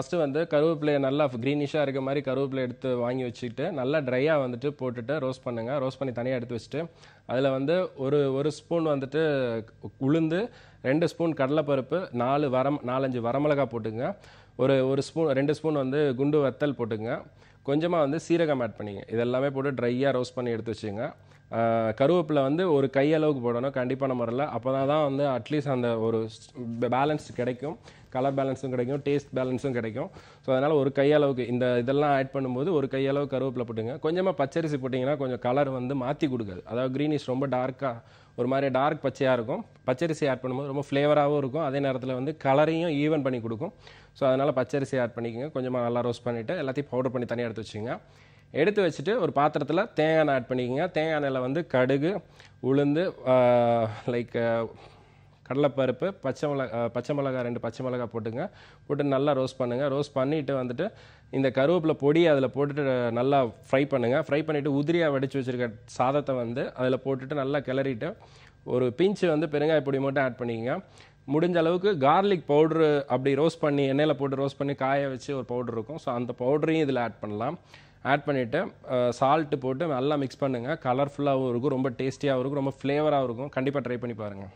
First வந்து கருவேப்பிலையை நல்லா க்ரீனிஷாக இருக்க மாதிரி கருவேப்பிலை எடுத்து வாங்கி வச்சுக்கிட்டு நல்லா ட்ரையாக வந்துட்டு போட்டுட்டு ரோஸ்ட் பண்ணுங்கள் ரோஸ்ட் பண்ணி தனியாக எடுத்து வச்சுட்டு அதில் வந்து ஒரு ஒரு ஸ்பூன் வந்துட்டு உளுந்து ரெண்டு ஸ்பூன் கடலைப்பருப்பு நாலு வரம் நாலஞ்சு வரமிளகா போட்டுங்க ஒரு ஒரு ஸ்பூன் ரெண்டு ஸ்பூன் வந்து குண்டு வத்தல் போட்டுங்க கொஞ்சமாக வந்து சீரகம் ஆட் பண்ணிங்க. இதெல்லாமே போட்டு ட்ரையாக ரோஸ்ட் பண்ணி எடுத்து வச்சுங்க. கருவேப்பிலை வந்து ஒரு கையளவுக்கு போடணும். கண்டிப்பான முறையில் அப்போ தான் வந்து அட்லீஸ்ட் அந்த ஒரு பேலன்ஸ் கிடைக்கும். கலர் பேலன்ஸும் கிடைக்கும். டேஸ்ட் பேலன்ஸும் கிடைக்கும். ஸோ அதனால் ஒரு கையளவுக்கு இந்த இதெல்லாம் ஆட் பண்ணும்போது ஒரு கையளவு கருவேப்பிலை போட்டுங்க. கொஞ்சமாக பச்சரிசி போட்டிங்கன்னா கொஞ்சம் கலர் வந்து மாற்றி கொடுக்காது. அதாவது க்ரீனிஷ் ரொம்ப டார்க்காக ஒரு மாதிரி டார்க் பச்சையாக இருக்கும். பச்சரிசி ஆட் பண்ணும்போது ரொம்ப ஃப்ளேவராகவும் இருக்கும். அதே நேரத்தில் வந்து கலரையும் ஈவன் பண்ணி கொடுக்கும். ஸோ அதனால் பச்சரிசி ஆட் பண்ணிக்கோங்க. கொஞ்சமாக நல்லா ரோஸ்ட் பண்ணிவிட்டு எல்லாத்தையும் பவுடர் பண்ணி தனியாக எடுத்து வச்சுங்க எடுத்து வச்சுட்டு ஒரு பாத்திரத்தில் தேங்காய் எண்ணெய் ஆட் பண்ணிக்கோங்க. தேங்காய் எண்ணெயில் வந்து கடுகு உளுந்து லைக் கடலைப்பருப்பு பச்சை மிளகா பச்சை மிளகா ரெண்டு பச்சை மிளகா போட்டுங்க. போட்டு நல்லா ரோஸ்ட் பண்ணுங்கள் ரோஸ்ட் பண்ணிவிட்டு வந்துட்டு இந்த கருவேப்பிலை பொடி அதில் போட்டுட்டு நல்லா ஃப்ரை பண்ணுங்கள் ஃப்ரை பண்ணிவிட்டு உதிரியாக வடித்து வச்சுருக்க சாதத்தை வந்து அதில் போட்டுட்டு நல்லா கிளறிட்டு ஒரு பிஞ்சு வந்து பெருங்காய பொடி மட்டும் ஆட் பண்ணிக்கங்க. முடிஞ்ச அளவுக்கு கார்லிக் பவுட்ரு அப்படி ரோஸ்ட் பண்ணி எண்ணெயில் போட்டு ரோஸ்ட் பண்ணி காய வச்சு ஒரு பவுட்ரு இருக்கும். ஸோ அந்த பவுடரையும் இதில் ஆட் பண்ணலாம். ஆட் பண்ணிவிட்டு சால்ட்டு போட்டு நல்லா மிக்ஸ் பண்ணுங்கள் கலர்ஃபுல்லாகவும் இருக்கும் ரொம்ப டேஸ்டியாகவும் இருக்கும் ரொம்ப ஃப்ளேவராகவும் இருக்கும். கண்டிப்பாக ட்ரை பண்ணி பாருங்கள்